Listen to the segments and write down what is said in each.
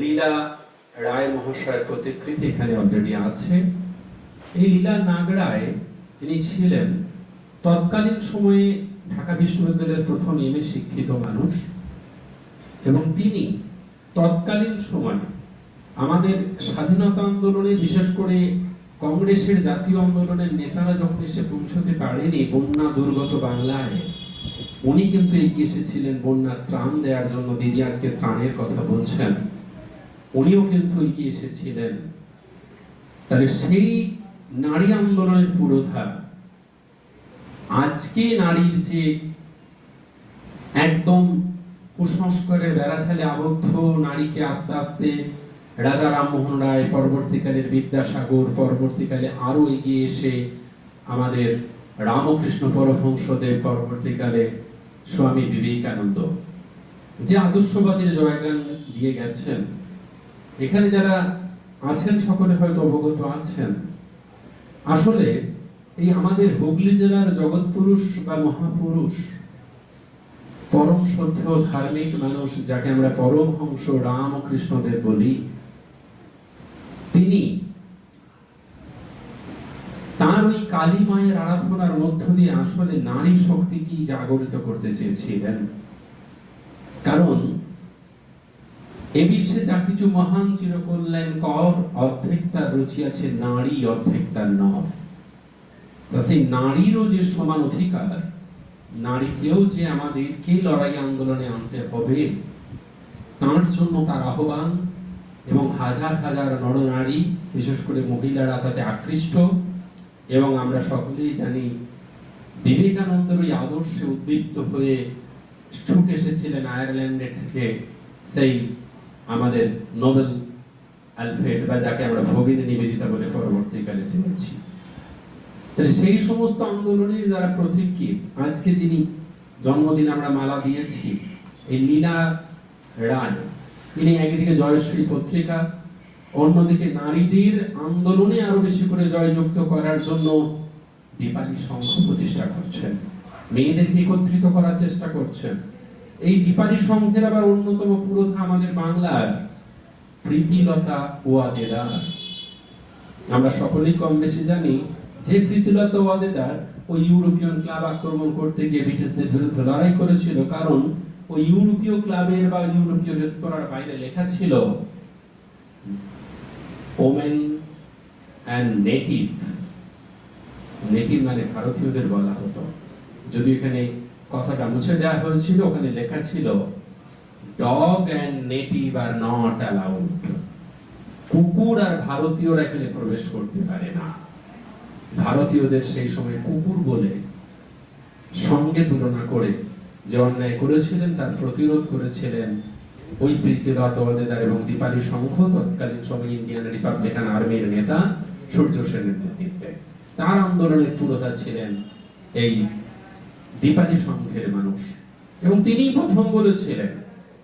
লীলা রায় মহাশয়ের প্রতিকৃতি এখানে অলরেডি আছে। এই লীলা নাগরায় তিনি ছিলেন তৎকালীন সময়ে ঢাকা বিশ্ববিদ্যালয়ের প্রথম এমএ শিক্ষিত মানুষ এবং তিনি তৎকালীন সময় আমাদের স্বাধীনতা আন্দোলনে, বিশেষ করে কংগ্রেসের জাতীয় আন্দোলনের নেতারা যখন এসে পৌঁছতে পারেনি বন্যা দুর্গত বাংলায়, উনি কিন্তু এগিয়ে এসেছিলেন বন্যার ত্রাণ দেওয়ার জন্য। দিদি আজকে ত্রাণের কথা বলছেন। উনিও কিন্তু এগিয়ে এসেছিলেন। তাহলে সেই নারী আন্দোলনের পুরোধা। আজকে নারীর যে একদম কুসংস্কারের বেড়াছালে আবদ্ধ নারীকে আস্তে আস্তে রাজা রামমোহন রায় পরবর্তীকালের বিদ্যাসাগর, পরবর্তীকালে আরও এগিয়ে এসে আমাদের রামকৃষ্ণ পরমহংসদেব, পরবর্তীকালে স্বামী বিবেকানন্দ। যে আদর্শবাদীর জয়গান দিয়ে গেছেন এখানে যারা আছেন, সকলে হয়তো অবগত আছেন। আসলে এই আমাদের হুগলি জেলার জগৎপুরুষ বা মহাপুরুষ, পরম সভ্য ধার্মিক মানুষ যাকে আমরা পরম পরমহংস রামকৃষ্ণদেব বলি, তিনি তার ওই কালী মায়ের আরাধনার মধ্য দিয়ে আসলে নারী শক্তি কি জাগরিত করতে চেয়েছিলেন? কারণ এ বিশ্বে যা কিছু মহান চিরকল্যাণ কর তার রুচি আছে নারী, অর্ধেক নর। তা সেই নারীরও যে সমান অধিকার, নারীকেও যে আমাদেরকে লড়াই আন্দোলনে আনতে হবে, তার জন্য তার আহ্বান এবং হাজার হাজার নরনারী বিশেষ করে মহিলারা তাতে আকৃষ্ট এবং আমরা সকলেই জানি বিবেকানন্দের ওই আদর্শে উদ্দীপ্ত হয়ে ছুটে এসেছিলেন আয়ারল্যান্ডের থেকে সেই আমাদের নোবেল অ্যালফ্রেড বা যাকে আমরা ভগিনী নিবেদিতা বলে পরবর্তীকালে চিনেছি তাহলে সেই সমস্ত আন্দোলনের যারা প্রতীকী, আজকে যিনি জন্মদিন আমরা মালা দিয়েছি, এই লীলা রায়, তিনি একদিকে জয়শ্রী পত্রিকা, অন্যদিকে নারীদের আন্দোলনে আরও বেশি করে জয়যুক্ত করার জন্য দীপালি সংঘ প্রতিষ্ঠা করছেন। মেয়েদেরকে একত্রিত করার চেষ্টা করছেন। এই দীপালি সংঘের আবার অন্যতম পুরোধা আমাদের বাংলার প্রীতিলতা ওয়াদেদার। আমরা সকলেই কম বেশি জানি যে প্রীতিলতা ওয়াদেদার ওই ইউরোপিয়ান ক্লাব আক্রমণ করতে গিয়ে ব্রিটিশদের বিরুদ্ধে লড়াই করেছিল, কারণ ওই ইউরোপীয় ক্লাবের বা ইউরোপীয় রেস্তোরাঁর বাইরে লেখা ছিল, ওমেন অ্যান্ড নেটিভ। নেটিভ মানে ভারতীয়দের বলা হতো। যদি এখানে কথাটা মুছে দেওয়া হয়েছিল, ওখানে লেখা ছিল dog and native are not allowed কুকুর আর ভারতীয়রা এখানে প্রবেশ করতে পারে না। ভারতীয়দের সেই সময় কুকুর বলে সঙ্গে তুলনা করে যে অন্যায় করেছিলেন, তার প্রতিরোধ করেছিলেন ওই প্রীতিরতওয়াদেদার এবং দীপালি সংঘ, তৎকালীন সময় ইন্ডিয়ান রিপাবলিকান আর্মির নেতা সূর্য সেনের নেতৃত্বে। তার আন্দোলনের পুরোধা ছিলেন এই দীপালি সংঘের মানুষ। এবং তিনি প্রথম বলেছিলেন,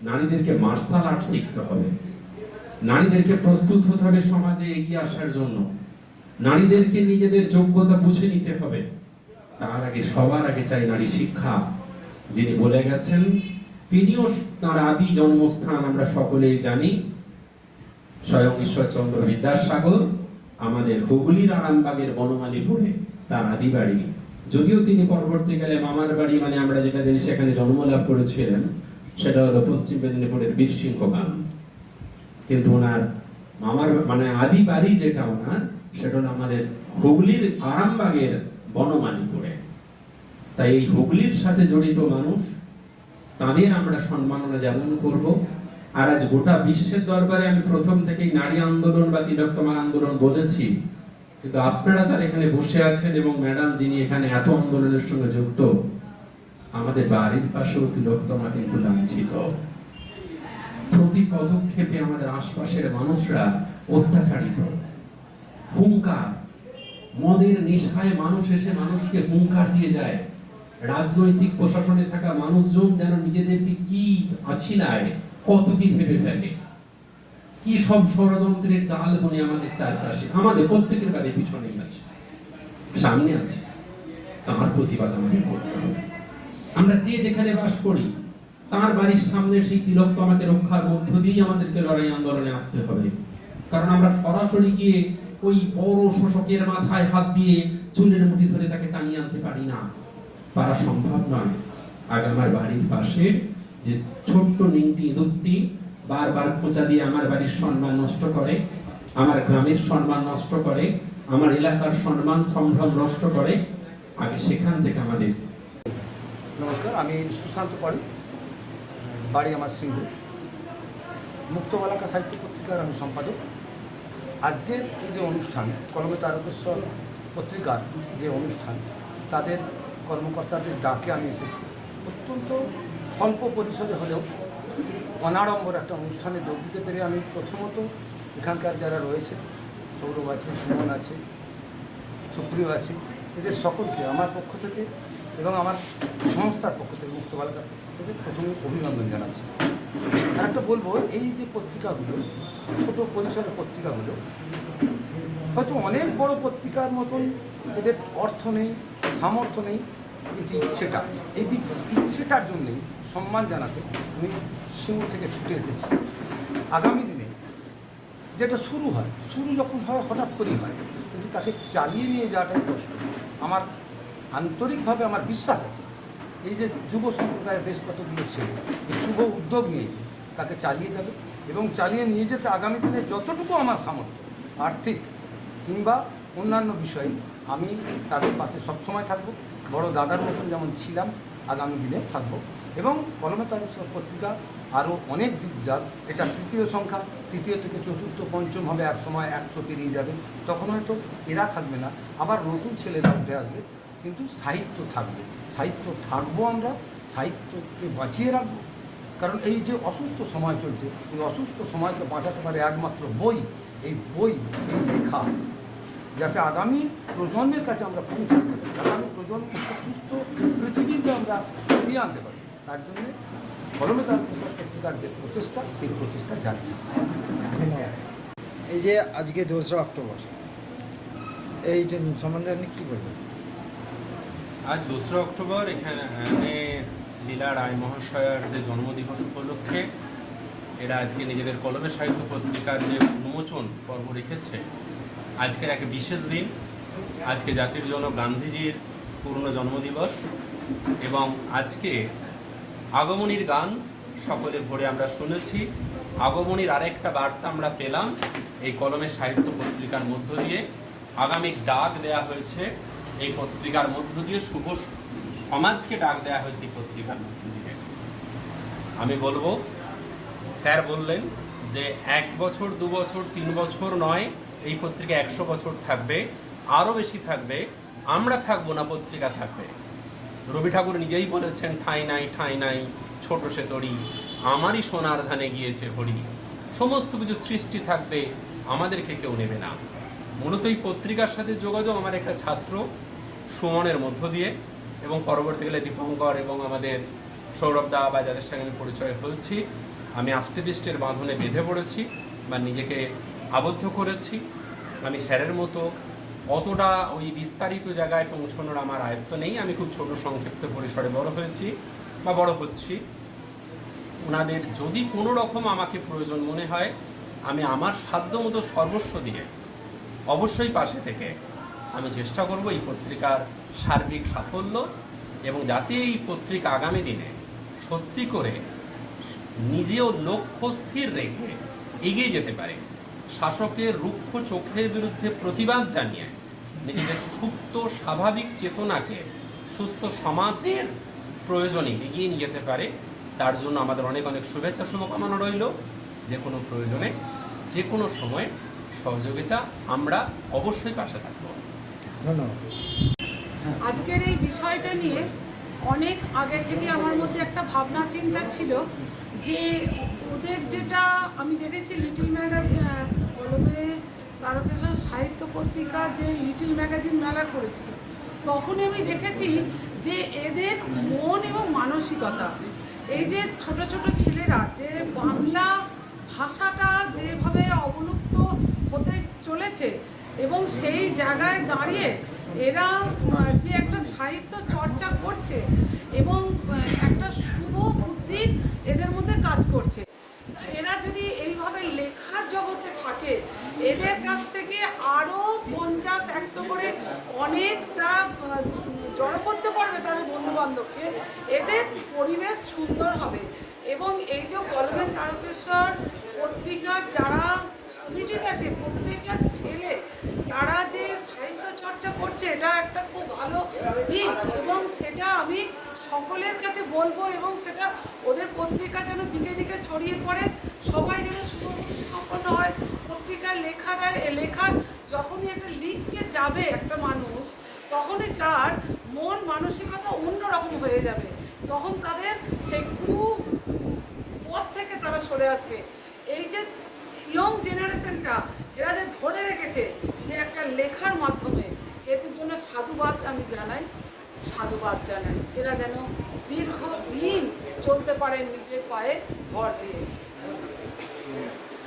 নারীদেরকে মার্শাল আর্ট শিখতে হবে। নারীদেরকে প্রস্তুত হতে হবে সমাজে এগিয়ে আসার জন্য। নারীদেরকে নিজেদের যোগ্যতা বুঝে নিতে হবে। তার আগে, সবার আগে চাই নারী শিক্ষা। যিনি বলে গেছেন, তিনিও তার আদি জন্মস্থান আমরা সকলেই জানি। স্বয়ং ঈশ্বরচন্দ্র বিদ্যাসাগর, আমাদের হুগলির আরামবাগের বনমালীপুরে তার আদি বাড়ি। যদিও তিনি পরবর্তীকালে মামার বাড়ি মানে আমরা যেটা জানি সেখানে জন্মলাভ করেছিলেন, সেটা হলো পশ্চিম মেদিনীপুরের বীরসিংহ গান কিন্তু ওনার মামার মানে আদি বাড়ি যেটা ওনার, সেটা হলো আমাদের হুগলির আরামবাগের বনমালীপুরে। তাই এই হুগলির সাথে জড়িত মানুষ, তাদের আমরা সম্মাননা যেমন করব। আর আজ গোটা বিশ্বের দরবারে আমি প্রথম থেকেই নারী আন্দোলন বা তিলোত্তমা আন্দোলন বলেছি। কিন্তু আপনারা তার এখানে বসে আছেন এবং ম্যাডাম যিনি এখানে এত আন্দোলনের সঙ্গে যুক্ত, আমাদের বাড়ির পাশেও তিলোত্তমা কিন্তু লাঞ্ছিত। প্রতি পদক্ষেপে আমাদের আশপাশের মানুষরা অত্যাচারিত। হুঙ্কার। মদের নেশায় মানুষ এসে মানুষকে হুঙ্কার দিয়ে যায়। রাজনৈতিক প্রশাসনে থাকা মানুষজন যেন নিজেদেরকে কি আছিলায় কত কি ভেবে ফেলে? কি সব ষড়যন্ত্রের জাল বনে আমাদের চারপাশে? আমাদের প্রত্যেকের বাড়ির পিছনেই আছে। সামনে আছে। তার প্রতিবাদ আমাদের করতে হবে। আমরা যে যেখানে বাস করি, তার বাড়ির সামনে সেই তিলক আমাকে রক্ষার মধ্য দিয়েই আমাদেরকে লড়াই আন্দোলনে আসতে হবে। কারণ আমরা সরাসরি গিয়ে ওই বড় শোষকের মাথায় হাত দিয়ে চুলের মুঠি ধরে তাকে টানিয়ে আনতে পারি না। পারা সম্ভব নয়। আগে আমার বাড়ির পাশে যে ছোট্ট নিংটি ইঁদুরটি বারবার খোঁচা দিয়ে আমার বাড়ির সম্মান নষ্ট করে, আমার গ্রামের সম্মান নষ্ট করে, আমার এলাকার সম্মান সম্ভ্রম নষ্ট করে, আগে সেখান থেকে আমাদের নমস্কার, আমি সুশান্ত পাড়ি, বাড়ি আমার সিংহ মুক্তবালাকা সাহিত্য পত্রিকার আমি সম্পাদক। আজকের এই যে অনুষ্ঠান কলমে তারকেশ্বর পত্রিকার যে অনুষ্ঠান, তাদের কর্মকর্তাদের ডাকে আমি এসেছি। অত্যন্ত স্বল্প পরিসরে হলেও অনাড়ম্বর একটা অনুষ্ঠানে যোগ দিতে পেরে আমি প্রথমত এখানকার যারা রয়েছে, সৌরভ আছে, সুমন আছে, সুপ্রিয় আছে, এদের সকলকে আমার পক্ষ থেকে এবং আমার সংস্থার পক্ষ থেকে, মুক্ত বালিকার পক্ষ থেকে প্রথমে অভিনন্দন জানাচ্ছি। আর একটা বলব, এই যে পত্রিকাগুলো, ছোট পরিসরের পত্রিকাগুলো, হয়তো অনেক বড় পত্রিকার মতন এদের অর্থ নেই, সামর্থ্য নেই কিন্তু ইচ্ছেটা এই ইচ্ছেটার জন্যেই সম্মান জানাতে আমি সিঙ্গুর থেকে ছুটে এসেছি। আগামী দিনে যেটা শুরু হয়, শুরু যখন হয়, হঠাৎ করেই হয়, কিন্তু তাকে চালিয়ে নিয়ে যাওয়াটাই কষ্ট। আমার আন্তরিকভাবে আমার বিশ্বাস আছে, এই যে যুব সম্প্রদায়ের বেশ কতগুলো ছেলে, এই শুভ উদ্যোগ নিয়েছে, তাকে চালিয়ে যাবে এবং চালিয়ে নিয়ে যেতে আগামী দিনে যতটুকু আমার সামর্থ্য, আর্থিক কিংবা অন্যান্য বিষয়ে আমি তাদের পাশে সবসময় থাকব। বড় দাদার মতন যেমন ছিলাম আগামী দিনে থাকব। এবং কলমে তারিখ পত্রিকা আরও অনেক দিক যাক। এটা তৃতীয় সংখ্যা, তৃতীয় থেকে চতুর্থ, পঞ্চম হবে এক সময় একশো পেরিয়ে যাবে। তখন হয়তো এরা থাকবে না, আবার নতুন ছেলেরা উঠে আসবে। কিন্তু সাহিত্য থাকবে। সাহিত্য থাকব আমরা, সাহিত্যকে বাঁচিয়ে রাখব। কারণ এই যে অসুস্থ সময় চলছে, এই অসুস্থ সময়কে বাঁচাতে পারে একমাত্র বই। এই বই, এই লেখা। যাতে আগামী প্রজন্মের কাছে আমরা পৌঁছে দিতে পারি আগামী প্রজন্মকে সুস্থ পৃথিবীকে আমরা ফিরিয়ে আনতে পারি। তার জন্যে কলমে তার প্রচার পত্রিকার যে প্রচেষ্টা সেই প্রচেষ্টা জারি এই যে আজকে দোসরা অক্টোবর এই সম্বন্ধে আপনি কী বলবেন? আজ দোসরা অক্টোবর এখানে এখানে লীলা রায় মহাশয়ার যে জন্মদিবস উপলক্ষে এরা আজকে নিজেদের কলমে সাহিত্য পত্রিকার যে উন্মোচন পর্ব রেখেছে আজকের এক বিশেষ দিন। আজকে জাতির জনক গান্ধীজির পূর্ণ জন্মদিবস এবং আজকে আগমনীর গান সকলে ভোরে আমরা শুনেছি। আগমনীর আরেকটা বার্তা আমরা পেলাম এই কলমের সাহিত্য পত্রিকার মধ্য দিয়ে। আগামী ডাক দেয়া হয়েছে এই পত্রিকার মধ্য দিয়ে, শুভ সমাজকে ডাক দেয়া হয়েছে এই পত্রিকার মধ্য দিয়ে। আমি বলব, স্যার বললেন যে এক বছর, দু বছর, তিন বছর নয় এই পত্রিকা একশো বছর থাকবে, আরও বেশি থাকবে, আমরা থাকব না, পত্রিকা থাকবে। রবি ঠাকুর নিজেই বলেছেন, ঠাঁই নাই ঠাঁই নাই, ছোট সে তরি, আমারই সোনার ধানে গিয়েছে হরি। সমস্ত কিছু সৃষ্টি থাকবে, আমাদেরকে কেউ নেবে না। মূলত এই পত্রিকার সাথে যোগাযোগ আমার একটা ছাত্র, সুমনের মধ্য দিয়ে, এবং পরবর্তীকালে দীপঙ্কর এবং আমাদের সৌরভ দা বা যাদের সঙ্গে আমি পরিচয় হয়েছি, আমি আষ্টেপৃষ্টের বাঁধনে বেঁধে পড়েছি, বা নিজেকে আবদ্ধ করেছি। আমি স্যারের মতো অতটা ওই বিস্তারিত জায়গায় পৌঁছানোর আমার আয়ত্ত নেই। আমি খুব ছোট সংক্ষিপ্ত পরিসরে বড় হয়েছি বা বড় হচ্ছি। ওনাদের যদি কোনো রকম আমাকে প্রয়োজন মনে হয়, আমি আমার সাধ্য মতো সর্বস্ব দিয়ে অবশ্যই পাশে থেকে আমি চেষ্টা করব এই পত্রিকার সার্বিক সাফল্য এবং যাতে এই পত্রিকা আগামী দিনে সত্যি করে নিজেও লক্ষ্য স্থির রেখে এগিয়ে যেতে পারে। শাসকের রুক্ষ চোখের বিরুদ্ধে প্রতিবাদ জানিয়ে নিজেদের সুপ্ত স্বাভাবিক চেতনাকে সুস্থ সমাজের প্রয়োজনে এগিয়ে নিয়ে যেতে পারে। তার জন্য আমাদের অনেক অনেক শুভেচ্ছা শুভকামনা রইল। যে কোনো প্রয়োজনে যে কোনো সময় সহযোগিতা আমরা অবশ্যই পাশে থাকব। ধন্যবাদ। আজকের এই বিষয়টা নিয়ে অনেক আগে থেকে আমার মধ্যে একটা ভাবনা চিন্তা ছিল যে ওদের যেটা আমি দেখেছি লিটল ম্যাগাজিন কলমে তারকেশ্বর সাহিত্য পত্রিকা যে লিটিল ম্যাগাজিন মেলা করেছিল, তখনই আমি দেখেছি যে এদের মন এবং মানসিকতা, এই যে ছোট ছোট ছেলেরা যে বাংলা ভাষাটা যেভাবে অবলুপ্ত হতে চলেছে এবং সেই জায়গায় দাঁড়িয়ে এরা যে একটা সাহিত্য চর্চা করছে এবং একটা শুভ বুদ্ধি দিক এদের মধ্যে কাজ করছে। এরা যদি এইভাবে লেখার জগতে থাকে এদের কাছ থেকে আরও পঞ্চাশ, একশো করে অনেক তারা জড়ো করতে পারবে তাদের বন্ধু বান্ধবকে এদের পরিবেশ সুন্দর হবে। এবং এই যে কলমে তারকেশ্বর পত্রিকার যারা কমিটিতে আছে প্রত্যেকটা ছেলে, তারা যে সাহিত্য চর্চা করছে, এটা একটা খুব ভালো দিক। এবং সেটা আমি সকলের কাছে বলব এবং সেটা ওদের পত্রিকা যেন দিকে দিকে ছড়িয়ে পড়ে, সবাই যেন সুসংস্কৃতি সম্পন্ন হয়। পত্রিকায় লেখাটা লেখার যখনই একটা লিখতে যাবে একটা মানুষ, তখনই তার মন মানসিকতা অন্যরকম হয়ে যাবে। তখন তাদের সেই কু পথ থেকে তারা সরে আসবে। এই যে ইয়ং জেনারেশনটা এরা যে ধরে রেখেছে যে একটা লেখার মাধ্যমে এদের জন্য সাধুবাদ আমি জানাই, সাধুবাদ জানাই। এরা যেন দীর্ঘদিন চলতে পারে নিজের পায়ে ভর দিয়ে।